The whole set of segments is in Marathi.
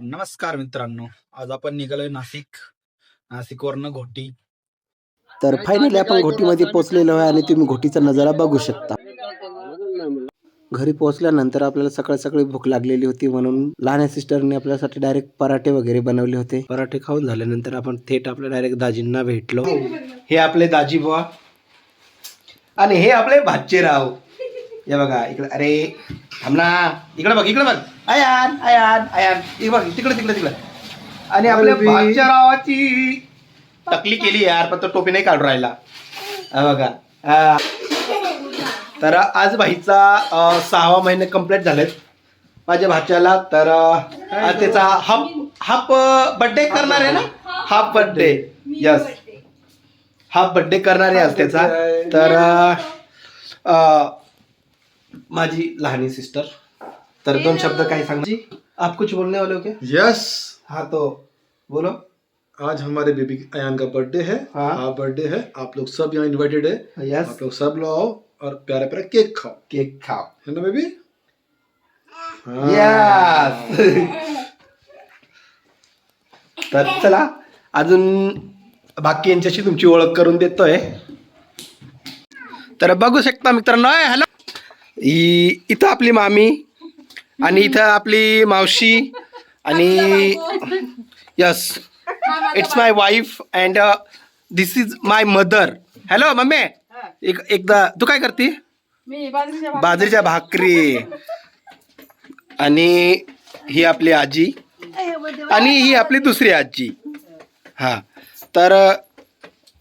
नमस्कार मित्रांनो आज आपण निघालोय नाशिक नाशिकवरनं घोटी. तर फायनली आपण घोटीमध्ये पोहोचलेलो आहे आणि तुम्ही घोटीचा नजारा बघू शकता. घरी पोहोचल्यानंतर आपल्याला सकाळ सकाळी भूक लागलेली होती म्हणून लहान सिस्टरने आपल्यासाठी डायरेक्ट पराठे वगैरे बनवले होते. पराठे खाऊन झाल्यानंतर आपण थेट आपल्या डायरेक्ट दाजींना भेटलो. हे आपले दाजी बुवा. आणि हे आपले भाच्चेराव हे बघा इकडे अरे थांबला इकडे बघ इकडे बघ. आयान आयान आयान इकडे बघ तिकडे तिकडे तिकडे. आणि आपल्या भाच्चेरावाची टकली केली यार पण तो टोपी नाही काढून राहिला. हा बघा. हा. तर आज भाईचा अं, सहावा महिने कंप्लीट झालेत माझ्या भाच्याला. तर अं, आज त्याचा हाफ हाफ बर्थडे करणार आहे ना? Half birthday yes half birthday करणार आहे आज त्याचा. तर अं, अं, माझी लहानी सिस्टर तर दोन शब्द काही सांग. जी आप कुछ बोलने वाले हो क्या? यस हाँ तो बोलो. आज हमारे बेबी अयान का बर्थडे है. हाँ। हाँ बर्थडे है. आप लोग सब यहाँ इनवाइटेड है. यस आप लोग सब लोग आओ और प्यारा प्यारा केक खाओ. केक खाओ. है ना बेबी यस तर चला अजून बाकी यांच्याशी तुमची ओळख करून देतोय. तर बघू शकता मित्रांनो. हॅलो ही इथं आपली मामी आणि इथं आपली मावशी आणि yes it's my wife and this is my mother hello mummy. एक एकदा तू काय करते? बाजरीच्या भाकरी आणि ही आपली आजी. आणि ही आपली दुसरी आजी. हा. तर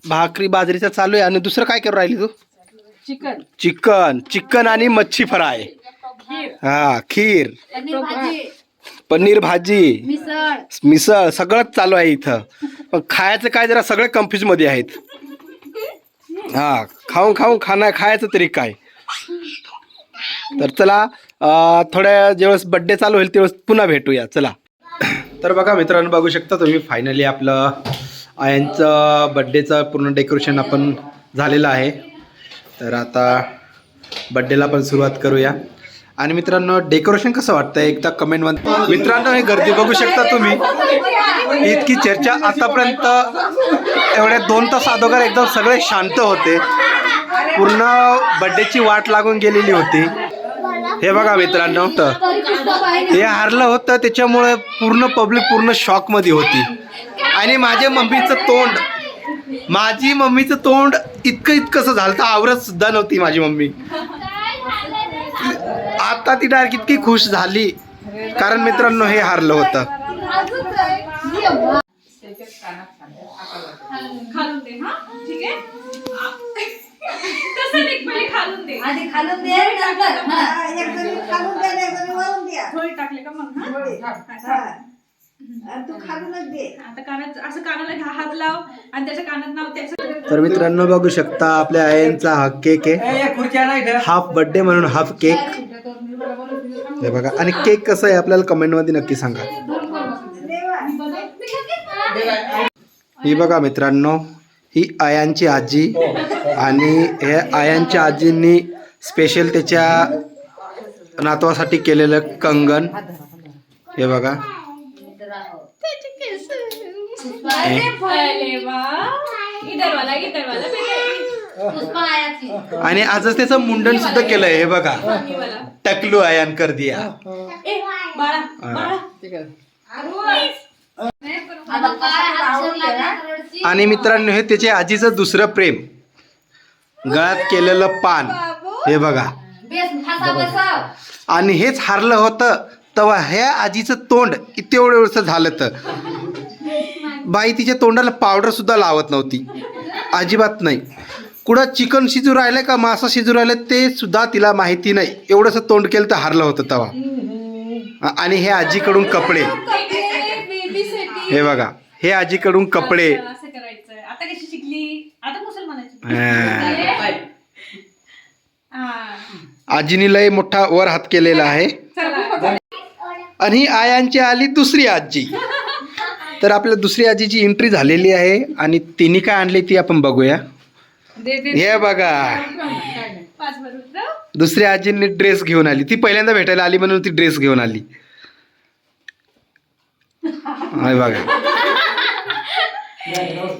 भाकरी बाजरीचा चालू आहे. आणि दुसरं काय करू राहिली तू? चिकन. चिकन चिकन आणि मच्छी फ्राय. हा खीर. पनीर भाजी. मिसळ. मिसळ सगळंच चालू आहे इथं. पण खायचं काय जरा सगळे कन्फ्युजमध्ये आहेत. हा खाऊन खाऊन खाणं खायचं तरी काय. तर चला थोड्या ज्यावेळेस बड्डे चालू होईल त्यावेळेस पुन्हा भेटूया. चला. तर बघा मित्रांनो बघू शकता तुम्ही फायनली आपलं आयनचं बड्डेचं पूर्ण डेकोरेशन आपण झालेलं आहे. तर आता बड्डेला पण सुरुवात करूया. आणि मित्रांनो डेकोरेशन कसं वाटतं एकदा कमेंटमध्ये मित्रांनो हे गर्दी बघू शकता तुम्ही. इतकी चर्चा आतापर्यंत एवढ्या दोन तास अगोदर एकदम सगळे शांत होते. पूर्ण बड्डेची वाट लागून गेलेली होती. हे बघा मित्रांनो हे हारलं होतं त्याच्यामुळे पूर्ण पब्लिक पूर्ण शॉकमध्ये होती. आणि माझ्या मम्मीचं तोंड माझी मम्मीचं तोंड इतकं इतकंसं झालं तर आवरत सुद्धा नव्हती माझी मम्मी. आता ती डायरेक्ट इतकी खुश झाली. कारण मित्रांनो हे हारलं होतं. खालून दे हा? ठीक आहे? तसं नाही पहिले खालून दे. आधी खालून दे नंतर. हा, एक जणी खालून द्या एक जणी वरून द्या. थोडी टाकले का मग हा? तू खालूनच दे. आता कानात असं कानाला घा- हात लाव आणि त्याच्या कानात नाव त्याचं तर मित्रांनो बघू शकता आपल्या आयांचा हा केक आहे. हाफ बर्थडे म्हणून हाफ केक. हे बघा आणि केक कसं आहे आपल्याला कमेंटमध्ये नक्की सांगा. ही बघा मित्रांनो ही आयांची आजी आणि हे आयांच्या आजींनी स्पेशल त्याच्या नातवासाठी केलेलं कंगन. हे बघा. अरे वा. इधर वाला इधर वाला. बेटा. आणि आजच त्याचं मुंडन सुद्धा केलंय हे बघा. टकलू आयान कर दिया. ए बाळा बाळा. आणि मित्रांनो हे त्याच्या आजीचं दुसरं प्रेम. गळ्यात केलेलं पान. हे बघा. आणि हेच हारलं होतं तेव्हा ह्या आजीचं तोंड किती एवढं एवढंसं झालं तर बाई तिच्या तोंडाला पावडर सुद्धा लावत नव्हती. अजिबात नाही. कुठं चिकन शिजू राहिलं का मासा शिजू राहिलं ते सुद्धा तिला माहिती नाही. एवढंसं तोंड केलं तर हारलं होतं तेव्हा. आणि हे आजीकडून कपडे. हे बघा हे आजीकडून कपडे. आजीने लय मोठा वर हात केलेला आहे. आणि आयांची आली दुसरी आजी. तर आपल्या दुसरी आजीची एंट्री झालेली आहे आणि तिने काय आणली ती आपण बघूया. हे बघा. दुसऱ्या आजींनी ड्रेस घेऊन आली. ती पहिल्यांदा भेटायला आली म्हणून ती ड्रेस घेऊन आली. हे बघा.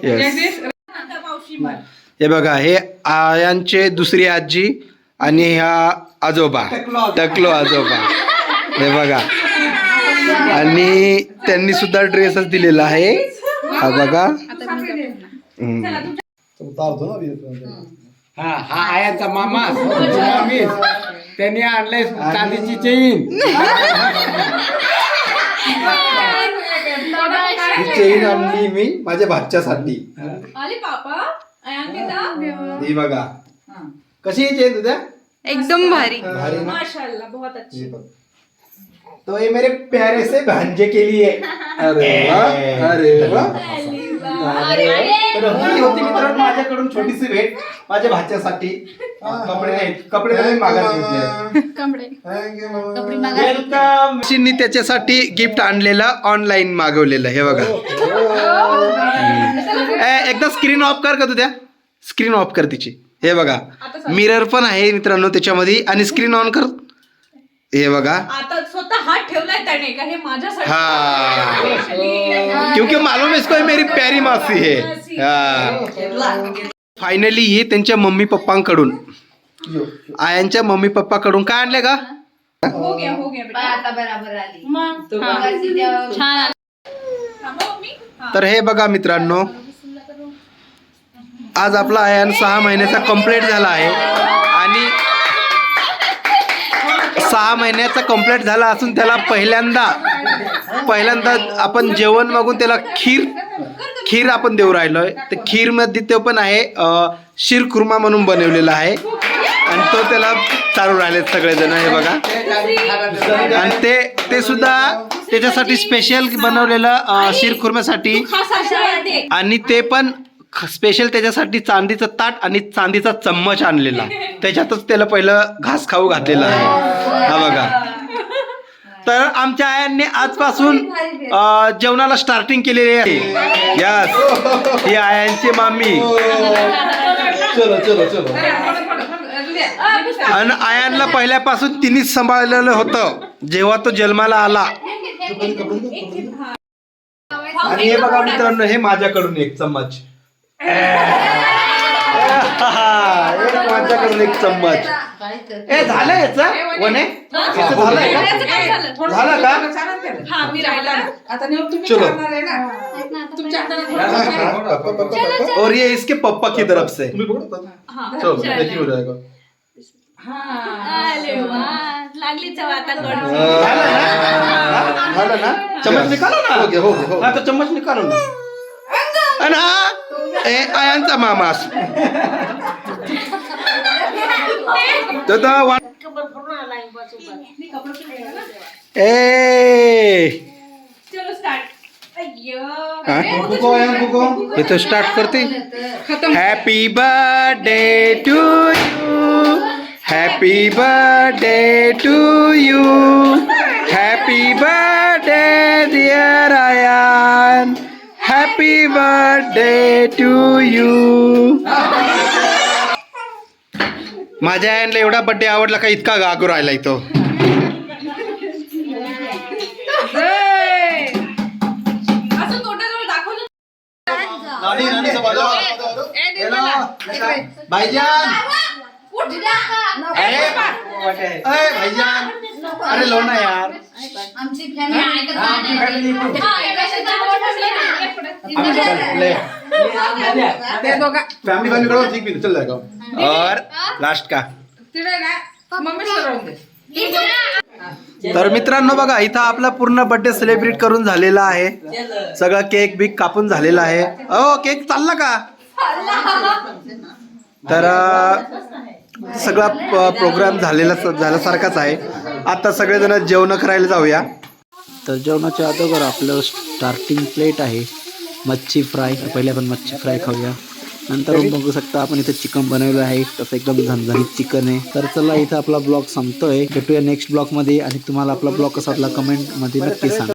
येस हे बघा हे आयांचे दुसरी आजी आणि ह्या आजोबा. टकलो आजोबा. हे बघा. आणि त्यांनी सुद्धा ड्रेसच दिलेला आहे. हा बघा. हा हा आयांचा मामा. त्यांनी आणलंय चांदीची चेन. ही चेन आणली मी माझ्या भाच्यासाठी आले पापा ही बघा. कशी आहे चेन तुझ्या? एकदम भारी. भारी ना? माशाल्लाह बहुत अच्छी. बघ. तो ये मेरे प्यारे से भांजे के लिए। अरे वाह, अरे. तर ही होती मित्रांनो माझ्याकडून छोटीशी भेट माझ्या भाच्यासाठी. कपडे नाही कपडे नाही वेलकम त्याच्यासाठी गिफ्ट आणलेलं ऑनलाईन मागवलेलं हे बघा. ए, एकदा स्क्रीन ऑफ कर का तुझ्या स्क्रीन ऑफ कर तिची. हे बघा. मिरर पण आहे मित्रांनो त्याच्यामध्ये. आणि स्क्रीन ऑन कर. हे बघा. आता स्वतः हात ठेवलाय त्याने का हे माझ्यासाठी हाँ. क्योंकि मालूम है इसको ये मेरी प्यारी मासी है. फायनली हे. त्यांच्या मम्मी पप्पांकडून. आयांच्या मम्मी पप्पाकडून. काय आणले का हो गया हो गया बेटा. आता बराबर आली. मग मगाशी त्या- छान थांबा मम्मी. हा. तर हे बघा मित्रांनो आज आपला आयान सहा महिन्याचा कंप्लीट झाला आहे आणि सहा महिन्याचा कंप्लीट झाला असून त्याला पहिल्यांदा पहिल्यांदा आपण जेवण मागून त्याला खीर खीर आपण देऊ राहिलो आहे तर खीरमध्ये ते पण आहे शिरखुर्मा म्हणून बनवलेला आहे. आणि तो त्याला चालू राहिले सगळेजण हे बघा. आणि ते ते सुद्धा त्याच्यासाठी स्पेशल बनवलेलं शिरखुर्म्यासाठी आणि ते पण स्पेशल त्याच्यासाठी चांदीचं ताट आणि चांदीचा चम्मच आणलेला. त्याच्यातच त्याला पहिलं घास खाऊ घातलेला आहे. हा बघा. तर आमच्या आयांनी आजपासून जेवणाला स्टार्टिंग केलेली आहे. यस ही आयांची मामी. चलो चलो चलो. आणि आयांना पहिल्यापासून तिनेच सांभाळलेलं होतं. जेव्हा तो जन्माला आला. आणि हे बघा मित्रांनो हे माझ्याकडून एक चम्मच. एक माझ्याकडून एक चम्मच. ए झालं याचं? वने याचं झालंय का? याचं काय झालं? का? हा मी राहिला. चलो. और ये इसके पप्पा की तरफ से. तुम्ही पकडा हा चलो देखिए हो. जाएगा अरे वा. लागली चव आता गोड झालं ना? झालं ना? चम्मच निकालो ना? हो गया हो गया हो. हा तो चम्मच निकालो ना. हा ए आयांचा मामास ए! चलो स्टार्ट अय्यो हा? बुको हे तो स्टार्ट करते. Happy birthday to you happy birthday to you happy birthday dear Ayaan happy birthday to you माझ्या आयांना एवढा बर्थडे आवडला का इतका गागू राहिला इथं. भाईजान अरे अरे भाईजान अरे लो ना यार. आमची फॅमिली ऐकत नाही. ले. फैमिली फैमिली करो ठीक भी चल जाएगा और लास्ट का? तर मित्रांनो बघा इथं आपला पूर्ण बर्थडे सेलिब्रेट करून झालेला आहे. सगळं केक बिक कापून झालेला आहे. ओ केक चालला का? तर सगळा प्रोग्राम झालेला झाल्यासारखाच आहे. आता सगळेजण जेवण करायला जाऊया. तर जेवणाच्या अगोदर आपलं स्टार्टिंग प्लेट आहे. मच्छी फ्राय. पहिले आपण मच्छी फ्राय खाऊया. नंतर बघू शकता आपण इथं चिकन बनवलं आहे. तसं एकदम झणझणीत चिकन आहे. तर चला इथं आपला ब्लॉग संपतोय. भेटूया नेक्स्ट ब्लॉगमध्ये आणि तुम्हाला आपला ब्लॉग कसा वाटला कमेंटमध्ये नक्की सांगा.